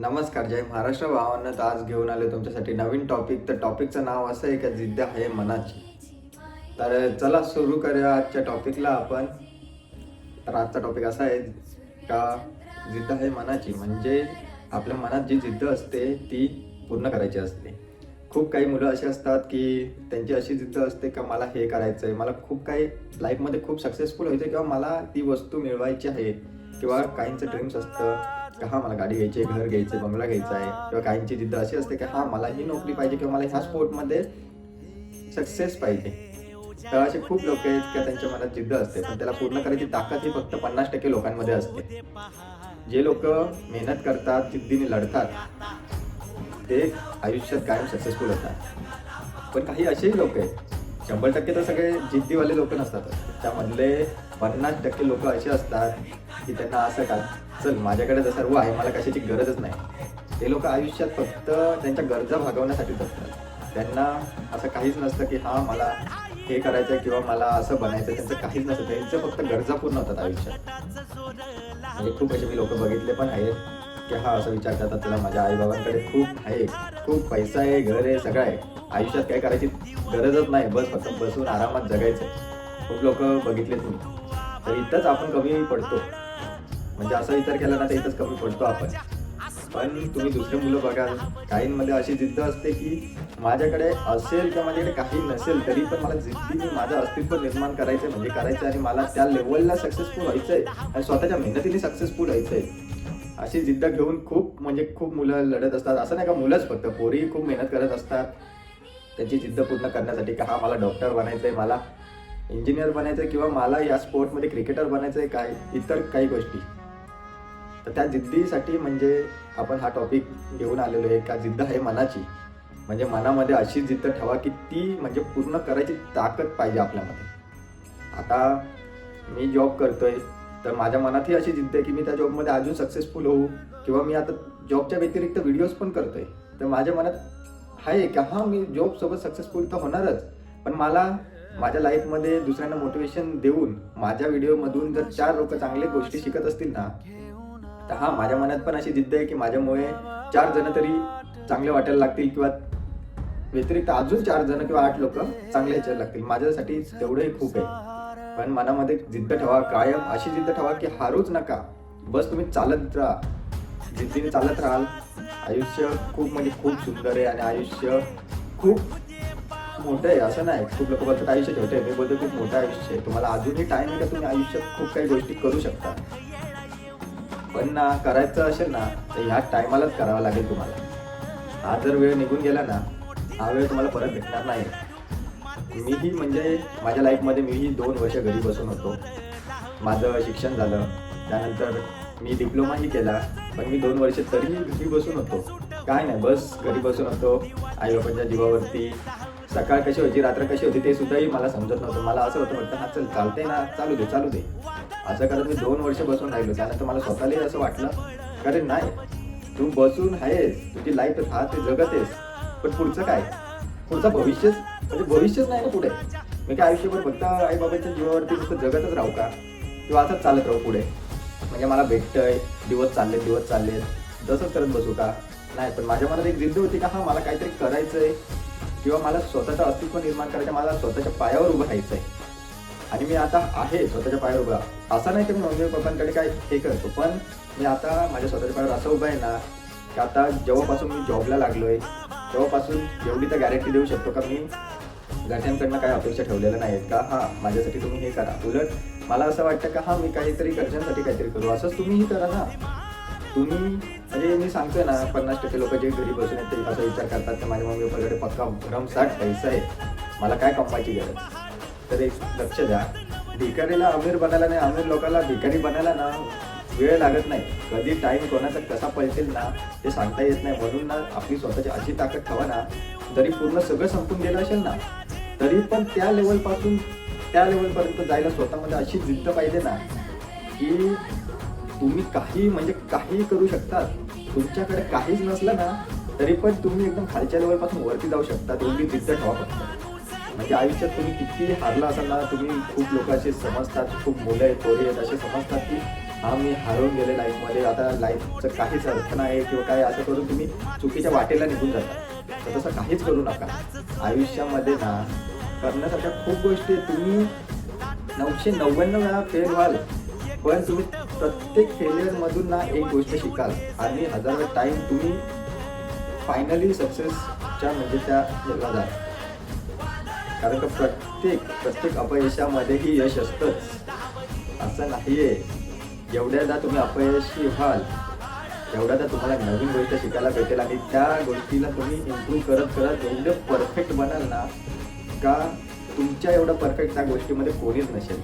नमस्कार जय महाराष्ट्र भावांना. तर आज घेऊन आले तुमच्यासाठी नवीन टॉपिक तर टॉपिकचं नाव असं आहे का जिद्द आहे मनाची? तर चला सुरू करूया आजच्या टॉपिकला आपण. तर आजचा टॉपिक असा आहे का जिद्द आहे मनाची. म्हणजे आपल्या मनात जी जिद्द असते ती पूर्ण करायची असते. खूप काही मुलं अशी असतात की त्यांची अशी जिद्द असते का मला हे करायचं आहे मला खूप काही लाईफमध्ये खूप सक्सेसफुल व्हायचं किंवा मला ती वस्तू मिळवायची आहे किंवा काहींचं ड्रीम्स असतं. का हा मला गाडी घ्यायची आहे घर घ्यायचं बंगला घ्यायचा आहे किंवा काहींची जिद्द अशी असते की हा मला ही नोकरी पाहिजे किंवा मला ह्या स्पोर्टमध्ये सक्सेस पाहिजे. तर असे खूप लोक आहेत की त्यांच्या मनात जिद्द असते पण त्याला पूर्ण करायची ताकद ही फक्त पन्नास टक्के लोकांमध्ये असते. जे लोक मेहनत करतात जिद्दीने लढतात ते आयुष्यात कायम सक्सेसफुल होतात. पण काही असेही लोक आहेत शंभर टक्के तर सगळे जिद्दीवाले लोक नसतात. त्यामधले पन्नास टक्के लोक असे असतात की त्यांना असं का चल माझ्याकडे तर सर्व आहे मला कशाची गरजच नाही. ते लोक आयुष्यात फक्त त्यांच्या गरजा भागवण्यासाठीच असतात त्यांना असं काहीच नसतं की हा मला हे करायचं आहे किंवा मला असं बनायचं त्यांचं काहीच नसतं. त्यांचं फक्त गरजा पूर्ण होतात आयुष्यात. म्हणजे खूप असे मी लोक बघितले पण आहेत. की हा असा विचार करतात तुला माझ्या आईबाबांकडे खूप आहे. खूप पैसा आहे घर आहे सगळं आहे. आयुष्यात काय करायची गरजच नाही. बस फक्त बसून आरामात जगायचं खूप लोक बघितले तुम्ही. तर इथंच आपण कमी पडतो. म्हणजे असा विचार केला ना तर इथंच कमी पडतो आपण. पण तुम्ही दुसरे मुलं बघाल काहींमध्ये अशी जिद्द असते की माझ्याकडे असेल किंवा माझ्याकडे काही नसेल तरी पण मला जिद्दीने माझं अस्तित्व निर्माण करायचं म्हणजे करायचं आणि मला त्या लेवलला सक्सेसफुल व्हायचंय. आणि स्वतःच्या मेहनतीने सक्सेसफुल व्हायचं आहे अशी जिद्द घेऊन खूप म्हणजे खूप मुलं लढत असतात. असं नाही का मुलंच फक्त पोरीही खूप मेहनत करत असतात. त्यांची जिद्द पूर्ण करण्यासाठी का हा मला डॉक्टर बनायचंय मला इंजिनियर बनायचं किंवा मला या स्पोर्टमध्ये क्रिकेटर बनायचं आहे काय इतर काही गोष्टी. तर त्या जिद्दीसाठी म्हणजे आपण हा टॉपिक घेऊन आलेलो आहे. का जिद्द आहे मनाची. म्हणजे मनामध्ये अशी जिद्द ठेवा की ती म्हणजे पूर्ण करायची ताकद पाहिजे आपल्यामध्ये. आता मी जॉब करतोय. तर माझ्या मनातही अशी जिद्द आहे की मी त्या जॉबमध्ये अजून सक्सेसफुल होऊ किंवा मी आता जॉबच्या व्यतिरिक्त व्हिडिओज पण करतोय. तर माझ्या मनात आहे की हा मी जॉब सोबत सक्सेसफुल तर होणारच. पण मला माझ्या लाईफमध्ये दुसऱ्यांना मोटिवेशन देऊन माझ्या व्हिडिओमधून जर चार लोक चांगले गोष्टी शिकत असतील ना तर हा माझ्या मनात पण अशी जिद्द आहे की माझ्यामुळे चार जण तरी चांगले वाटायला लागतील किंवा व्यतिरिक्त अजून चार जण किंवा आठ लोक चांगले ह्याच्याला लागतील. माझ्यासाठी तेवढंही खूप आहे. पण मनामध्ये जिद्द ठेवा कायम अशी जिद्द ठेवा की हारूच नका. बस तुम्ही चालत राहा जिद्दीने चालत राहाल. आयुष्य खूप म्हणजे खूप सुंदर आहे आणि आयुष्य खूप मोठं आहे असं नाही. खूप लोक बोलतात आयुष्य छोटे आहे. मी बोलतो खूप मोठं आयुष्य आहे. तुम्हाला अजूनही टाइम आहे का तुम्ही आयुष्यात खूप काही गोष्टी करू शकता? पण ना करायचं असेल ना तर ह्या टायमालाच करावा लागेल तुम्हाला. हा जर वेळ निघून गेला ना हा वेळ तुम्हाला परत भेटणार नाही. मीही म्हणजे माझ्या लाईफमध्ये मीही दोन वर्ष घरी बसून होतो. माझं शिक्षण झालं. त्यानंतर मी डिप्लोमाही केला. पण मी दोन वर्ष तरीही घरी बसून होतो. काय नाही बस घरी बसून होतो. आई बाबांच्या जीवावरती. सकाळ कशी होती रात्र कशी होती ते सुद्धाही मला समजत नव्हतं. मला असं होतं वाटतं हा चल चालते ना चालू दे चालू दे. असं करत मी दोन वर्ष बसून राहिलो. त्यानंतर मला स्वतःलाही असं वाटलं अरे नाही तू बसून आहेस. तुझी लाईफ हा ते जगत आहेस. पण पुढचं काय? पुढचं भविष्यच म्हणजे भविष्यच नाही ना पुढे. मी काय आयुष्यभर फक्त आई बाबाच्या जीवावरती नुसतं जगतच राहू का? किंवा असंच चालत राहू पुढे? म्हणजे मला भेटतंय दिवस चालले दिवस चालले तसंच करत बसू का? नाही पण माझ्या मनात एक जिद्द होती का हा मला काहीतरी करायचंय. किंवा मला स्वतःचं अस्तित्व निर्माण करायचं मला स्वतःच्या पायावर उभं राहायचंय. आणि मी आता आहे स्वतःच्या पायावर उभा. असं नाही की मी मम्मी पप्पांकडे काय हे करतो पण मी आता माझ्या स्वतःच्या पायावर असं उभं आहे ना की आता जेव्हापासून मी जॉबला लागलोय तेव्हापासून एवढी तर गॅरंटी देऊ शकतो का मी? घरच्यांकडनं काही अपेक्षा ठेवलेल्या नाहीत का? हां माझ्यासाठी तुम्ही हे करा. उलट मला असं वाटतं का हां मी काहीतरी घरच्यांसाठी काहीतरी करू. असंच तुम्हीही करा ना. तुम्ही म्हणजे मी सांगतोय ना पन्नास टक्के लोक जे घरी बसून आहेत ते असा विचार करतात की माझ्या मम्मी पप्पाकडे पक्का भरमसाठ पैसा आहे. मला काय कमवायची गरज? तर एक लक्ष द्या. भिकारीला अमीर बनायला नाही अमीर लोकांना भिकारी बनायला ना वेळ लागत नाही. कधी टाईम कोणाचा कसा पळतील ना ते सांगता येत नाही. म्हणून ना आपली स्वतःची अशी ताकद ठेवा ना जरी पूर्ण सगळं संपून गेलं असेल ना तरी पण त्या लेवलपासून त्या लेवलपर्यंत जायला स्वतःमध्ये अशी जिद्द पाहिजे ना की तुम्ही काही म्हणजे काही करू शकतात तुमच्याकडे काहीच नसलं ना तरी पण तुम्ही एकदम खालच्या लेवलपासून वरती जाऊ शकता. तुम्ही जिद्द ठेवा फक्त. म्हणजे आयुष्यात तुम्ही किती हारला असाल ना तुम्ही खूप लोकांशी समजतात खूप मुलं आहेत पोरी आहेत असे समजतात की हा मी हरवून गेले लाईफमध्ये आता लाईफचं काहीच अर्थ नाही किंवा काय असं करून तुम्ही चुकीच्या वाटेला निघून जाता. तर तसं काहीच करू नका. आयुष्यामध्ये ना करण्यासारख्या खूप गोष्टी तुम्ही नऊशे नव्याण्णव वेळा फेल व्हाल पण तुम्ही प्रत्येक फेलियरमधून ना एक गोष्ट शिकाल. आणि हजारो टाईम तुम्ही फायनली सक्सेसच्या म्हणजे त्या याला जाल. कारण का प्रत्येक प्रत्येक अपयशामध्येही यश असतंच. असं नाही आहे जेवढ्यादा तुम्ही अपयशी व्हाल तेवढ्यादा तुम्हाला नवीन गोष्ट शिकायला भेटेल आणि त्या गोष्टीला तुम्ही इम्प्रूव्ह करत करत एवढं परफेक्ट बनाल ना का तुमच्या एवढं परफेक्ट त्या गोष्टीमध्ये कोणीच नसेल.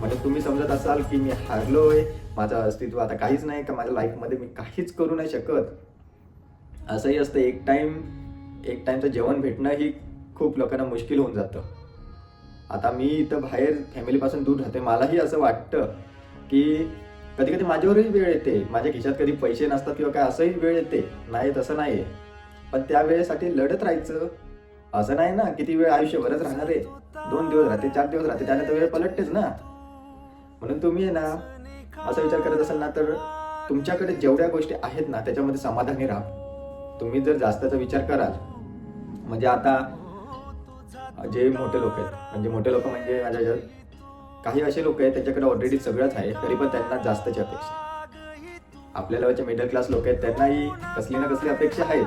म्हणजे तुम्ही समजत असाल की मी हारलोय माझं अस्तित्व आता काहीच नाही का माझ्या लाईफमध्ये मी काहीच करू नाही शकत. असंही असतं एक टाईम एक टाईमचं जेवण भेटणं ही खूप लोकांना मुश्किल होऊन जातं. आता मी इथं बाहेर फॅमिलीपासून दूर राहते मलाही असं वाटतं की कधी कधी माझ्यावरही वेळ येते. माझ्या खिशात कधी पैसे नसतात किंवा काय असंही वेळ येते. नाही तसं नाही आहे पण त्या वेळेसाठी लढत राहायचं. असं नाही ना किती वेळ आयुष्यभरच राहणार आहे. दोन दिवस राहते चार दिवस राहते त्यानंतर वेळ पलटतेच ना. म्हणून तुम्ही आहे ना असा विचार करत असाल ना तर तुमच्याकडे जेवढ्या गोष्टी आहेत ना त्याच्यामध्ये समाधानी राहा. तुम्ही जर जास्तचा विचार कराल म्हणजे आता जे मोठे लोक आहेत म्हणजे मोठे लोक म्हणजे माझ्या काही असे लोक आहेत त्यांच्याकडे ऑलरेडी सगळंच आहे तरी पण त्यांना जास्तची अपेक्षा. आपल्याला जे मिडल क्लास लोक आहेत त्यांनाही कसली ना कसली अपेक्षा आहेच.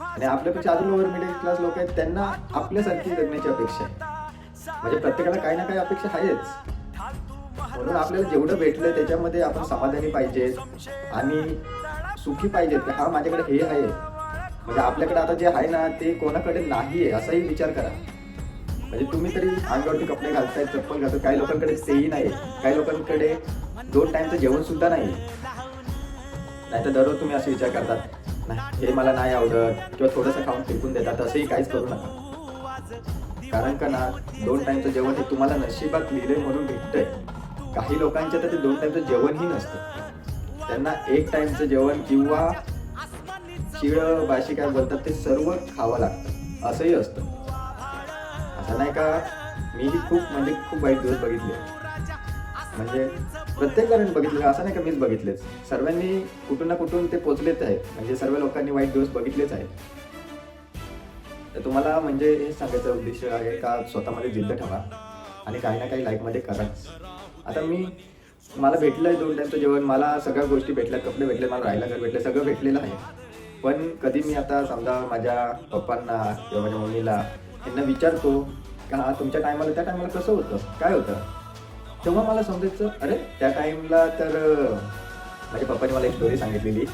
आणि आपल्यापेक्षा अजून लोअर मिडल क्लास लोक आहेत त्यांना आपल्यासारखी जगण्याची अपेक्षा आहे. म्हणजे प्रत्येकाला काही ना काही अपेक्षा आहेच. म्हणून आपल्याला जेवढं भेटलंय त्याच्यामध्ये आपण समाधानी पाहिजे आणि सुखी पाहिजेत की हा माझ्याकडे हे आहे. म्हणजे आपल्याकडे आता जे आहे ना ते कोणाकडे नाही आहे असाही विचार करा. म्हणजे तुम्ही तरी अंगावरती कपडे घालताय चप्पल घालतात काही लोकांकडे तेही नाही काही लोकांकडे दोन टाइमचं जेवण सुद्धा नाही नाहीतर दररोज तुम्ही असे विचार करतात नाही हे मला नाही आवडत किंवा थोडंसं खाऊन फेकून देतात असंही काहीच करू नका. कारण का ना दोन टाइमचं जेवण हे तुम्हाला नशिबात लिहिले म्हणून भेटतंय. काही लोकांच्या तर ते दोन टाइमचं जेवणही नसतं. त्यांना एक टाइमचं जेवण किंवा शिळ बाशी काय बोलतात ते सर्व खावं लागतं. असंही असतं. असं नाही का मीही खूप म्हणजे खूप वाईट दिवस बघितले. म्हणजे प्रत्येकाने बघितले असं नाही का मीच बघितलेच सर्वांनी कुठून ना कुठून ते पोचलेच आहे. म्हणजे सर्व लोकांनी वाईट दिवस बघितलेच आहेत. तर तुम्हाला म्हणजे हे सांगायचं उद्देश आहे का स्वतःमध्ये जिद्द ठेवा आणि काही ना काही लाईफमध्ये कराच. आता मी मला भेटलं आहे दोन टाईमचं जेवण मला सगळ्या गोष्टी भेटल्या कपडे भेटले मला राहायला घर भेटले सगळं भेटलेलं आहे. पण कधी मी आता समजा माझ्या पप्पांना किंवा माझ्या मम्मीला त्यांना विचारतो का हा तुमच्या टायमाला त्या टायमाला कसं होतं? काय होतं? तेव्हा मला समजायचं अरे त्या टाईमला तर माझ्या पप्पाने मला एक स्टोरी सांगितलेली.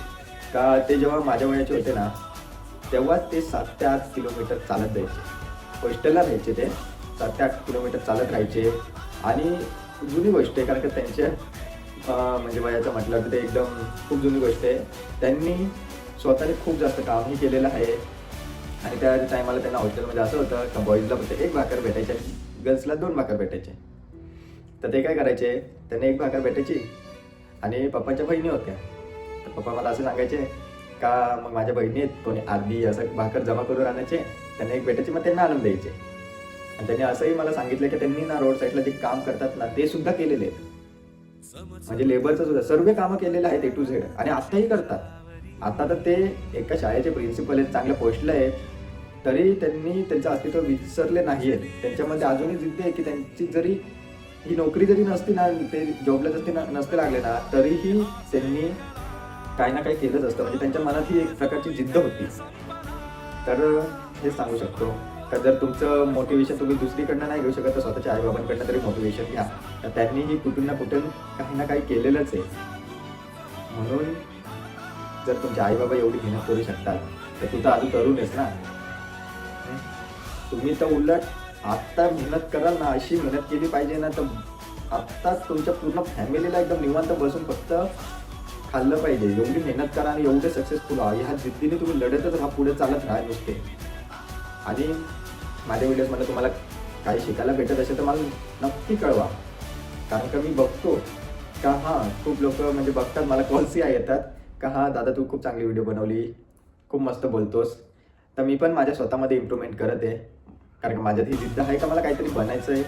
का ते जेव्हा माझ्या वयाचे होते ना तेव्हा ते सात ते आठ किलोमीटर चालत जायचे. हॉस्टेलला राहायचे ते. सात ते आठ किलोमीटर चालत राहायचे. आणि जुनी गोष्ट आहे कारण का त्यांच्या म्हणजे वयाचं म्हटलं तर ते एकदम खूप जुनी गोष्ट आहे. त्यांनी स्वतःने खूप जास्त कामही केलेलं आहे. आणि त्या टायमाला त्यांना हॉस्टेलमध्ये असं होतं का बॉईजला फक्त एक भाकर भेटायचे आणि गर्ल्सला दोन भाकर भेटायचे. तर ते काय करायचे? त्यांना एक भाकर भेटायची आणि पप्पांच्या बहिणी होत्या. तर पप्पा मला असं सांगायचे का मग माझ्या बहिणी आहेत कोणी आधी असं भाकर जमा करून आणायचे त्यांना एक भेटायची मग त्यांना आनंद द्यायचे. आणि त्यांनी असंही मला सांगितलं की त्यांनी ना रोड साईडला जे काम करतात ना ते सुद्धा केलेले आहेत. म्हणजे लेबरचं सुद्धा सर्व कामं केलेले आहेत ए टू झेड आणि आताही करतात. आता तर ते एका शाळेचे प्रिन्सिपल आहेत चांगल्या पोस्टला आहेत तरी त्यांनी त्यांचं अस्तित्व विसरले नाही आहेत त्यांच्यामध्ये अजूनही जिद्द आहे की त्यांची जरी ही नोकरी जरी नसती ना ते जॉबला जरी न- नसते लागले ना तरीही त्यांनी काही ना काही केलंच असतं. म्हणजे त्यांच्या मनात ही एक प्रकारची जिद्द होती. तर हे सांगू शकतो. तर जर तुमचं मोटिवेशन तुम्ही दुसरीकडनं नाही घेऊ शकत तर स्वतःच्या आईबाबांकडनं तरी मोटिवेशन घ्या. तर त्यांनीही कुठून ना कुठून काही ना काही केलेलंच आहे. म्हणून जर तुमचे आईबाबा एवढी मेहनत करू शकतात तर तू तर अजून तरुण आहेस ना. तुम्ही तर उलट आत्ता मेहनत कराल ना अशी मेहनत केली पाहिजे ना तर आत्ताच तुमच्या पूर्ण फॅमिलीला एकदम निवांत बसून फक्त खाल्लं पाहिजे. एवढी मेहनत करा आणि एवढे सक्सेसफुल व्हा. ह्या जिद्दीने तुम्ही लढतच राहा पुढे चालत राहा नुसते. आणि माझ्या व्हिडिओजमध्ये तुम्हाला काही शिकायला भेटत असेल तर मला नक्की कळवा. कारण का मी बघतो का हां खूप लोक म्हणजे बघतात मला कॉल्सही येतात का हां दादा तू खूप चांगली व्हिडिओ बनवली खूप मस्त बोलतोस. तर मी पण माझ्या स्वतःमध्ये इम्प्रूव्हमेंट करत आहे. कारण की माझ्यात ही जिद्द आहे का मला काहीतरी बनायचं आहे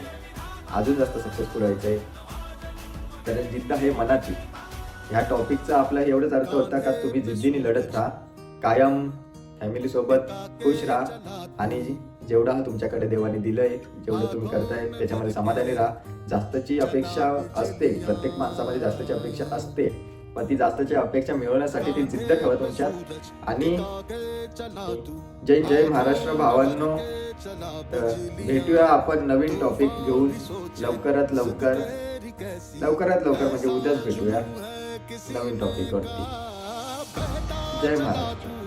अजून जास्त सक्सेसफुल व्हायचं आहे तर जिद्द आहे मनाची. ह्या टॉपिकचा आपला एवढंच अर्थ होता का तुम्ही जिद्दीने लढत राहा कायम फॅमिली सोबत खुश राहा आणि जेवढा तुमच्याकडे देवाने दिलंय जेवढं तुम्ही करताय त्याच्यामध्ये समाधानी राहा. जास्तची अपेक्षा असते प्रत्येक माणसामध्ये जास्तची अपेक्षा असते. पण ती जास्तची अपेक्षा मिळवण्यासाठी ती जिद्द ठेवा तुमच्यात. आणि जय जय महाराष्ट्र भावांनो. भेटूया आपण नवीन टॉपिक घेऊन लवकरात लवकर. लवकरात लवकर म्हणजे उद्याच भेटूया. नवीन टॉपिक वरती. जय महाराष्ट्र.